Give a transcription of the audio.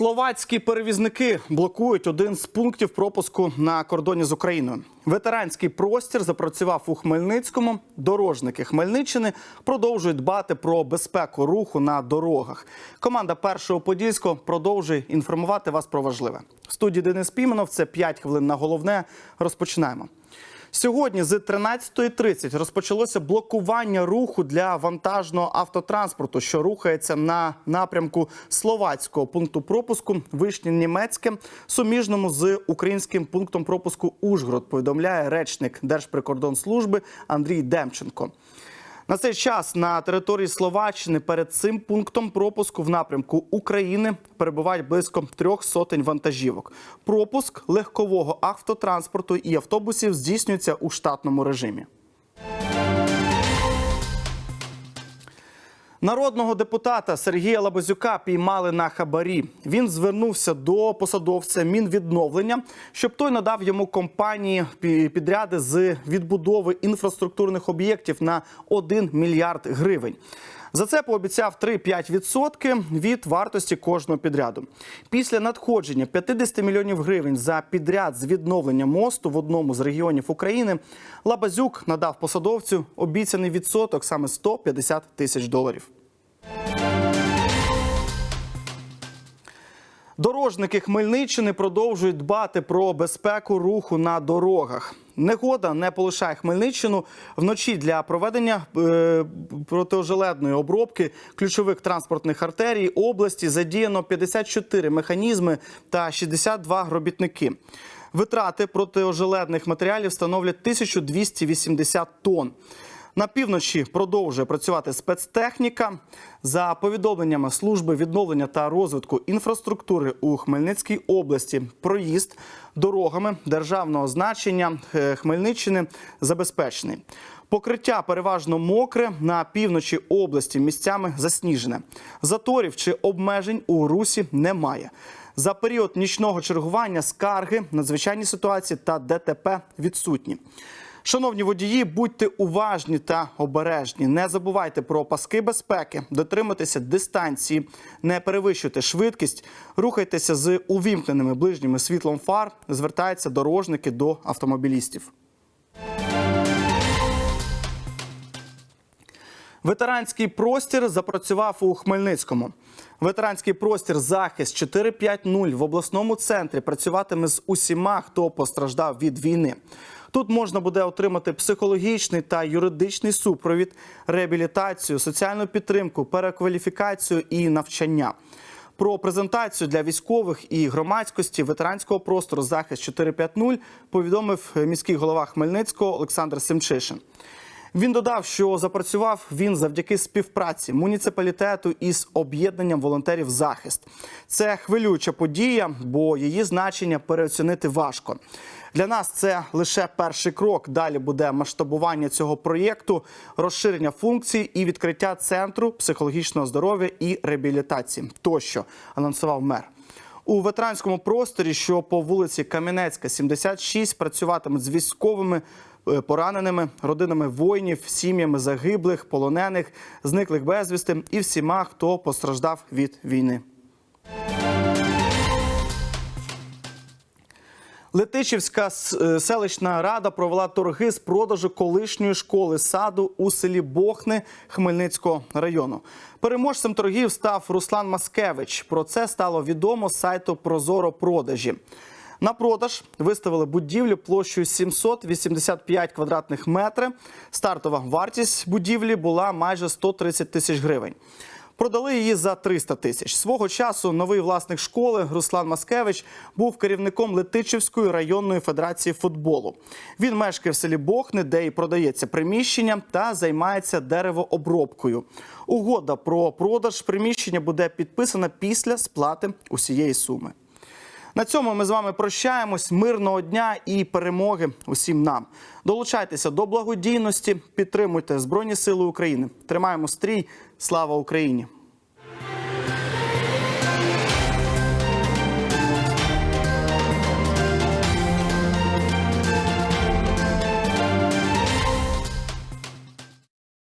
Словацькі перевізники блокують один з пунктів пропуску на кордоні з Україною. Ветеранський простір запрацював у Хмельницькому. Дорожники Хмельниччини продовжують дбати про безпеку руху на дорогах. Команда першого подільського продовжує інформувати вас про важливе. В студії Денис Піменов це 5 хвилин на головне. Розпочинаємо. Сьогодні з 13.30 розпочалося блокування руху для вантажного автотранспорту, що рухається на напрямку словацького пункту пропуску Вишнє Німецьке, суміжному з українським пунктом пропуску Ужгород. Повідомляє речник Держприкордонслужби Андрій Демченко. На цей час на території Словаччини перед цим пунктом пропуску в напрямку України перебувають близько трьох сотень вантажівок. Пропуск легкового автотранспорту і автобусів здійснюється у штатному режимі. Народного депутата Сергія Лабазюка піймали на хабарі. Він звернувся до посадовця Мінвідновлення, щоб той надав йому компанії підряди з відбудови інфраструктурних об'єктів на 1 мільярд гривень. За це пообіцяв 3-5% від вартості кожного підряду. Після надходження 50 мільйонів гривень за підряд з відновлення мосту в одному з регіонів України Лабазюк надав посадовцю обіцяний відсоток саме 150 тисяч доларів. Дорожники Хмельниччини продовжують дбати про безпеку руху на дорогах. Негода не полишає Хмельниччину вночі для проведення е, протиожеледної обробки ключових транспортних артерій області задіяно 54 механізми та 62 робітники. Витрати протиожеледних матеріалів становлять 1280 тонн. На півночі продовжує працювати спецтехніка. За повідомленнями служби відновлення та розвитку інфраструктури у Хмельницькій області, проїзд дорогами державного значення е, Хмельниччини забезпечений. Покриття переважно мокре на півночі області місцями засніжене. Заторів чи обмежень у русі немає. За період нічного чергування скарги, надзвичайні ситуації та ДТП відсутні. Шановні водії, будьте уважні та обережні. Не забувайте про паски безпеки, дотримуйтеся дистанції, не перевищуйте швидкість, рухайтеся з увімкненими ближніми світлом фар. Звертаються дорожники до автомобілістів. Ветеранський простір запрацював у Хмельницькому. Ветеранський простір захист 450 в обласному центрі працюватиме з усіма, хто постраждав від війни. Тут можна буде отримати психологічний та юридичний супровід, реабілітацію, соціальну підтримку, перекваліфікацію і навчання. Про презентацію для військових і громадськості ветеранського простору захист 450 повідомив міський голова Хмельницького Олександр Семчишин. Він додав, що запрацював він завдяки співпраці муніципалітету із об'єднанням волонтерів захист. Це хвилююча подія, бо її значення переоцінити важко. Для нас це лише перший крок. Далі буде масштабування цього проєкту, розширення функцій і відкриття центру психологічного здоров'я і реабілітації. Тощо анонсував мер. У ветеранському просторі, що по вулиці Кам'янецька, 76, працюватимуть з військовими пораненими, родинами воїнів, сім'ями загиблих, полонених, зниклих безвісти і всіма, хто постраждав від війни. Летичівська е, селищна рада провела торги з продажу колишньої школи саду у селі Бохни Хмельницького району. Переможцем торгів став Руслан Маскевич. Про це стало відомо з сайту Прозоро продажі. На продаж виставили будівлю площею 785 квадратних метрів. Стартова вартість будівлі була майже 130 тисяч гривень. Продали її за 300 тисяч. Свого часу новий власник школи Руслан Маскевич був керівником Летичівської районної федерації футболу. Він мешкає в селі Бохни, де і продається приміщення та займається деревообробкою. Угода про продаж приміщення буде підписана після сплати усієї суми. На цьому ми з вами прощаємось. Мирного дня і перемоги усім нам. Долучайтеся до благодійності, підтримуйте Збройні Сили України. Тримаємо стрій. Слава Україні!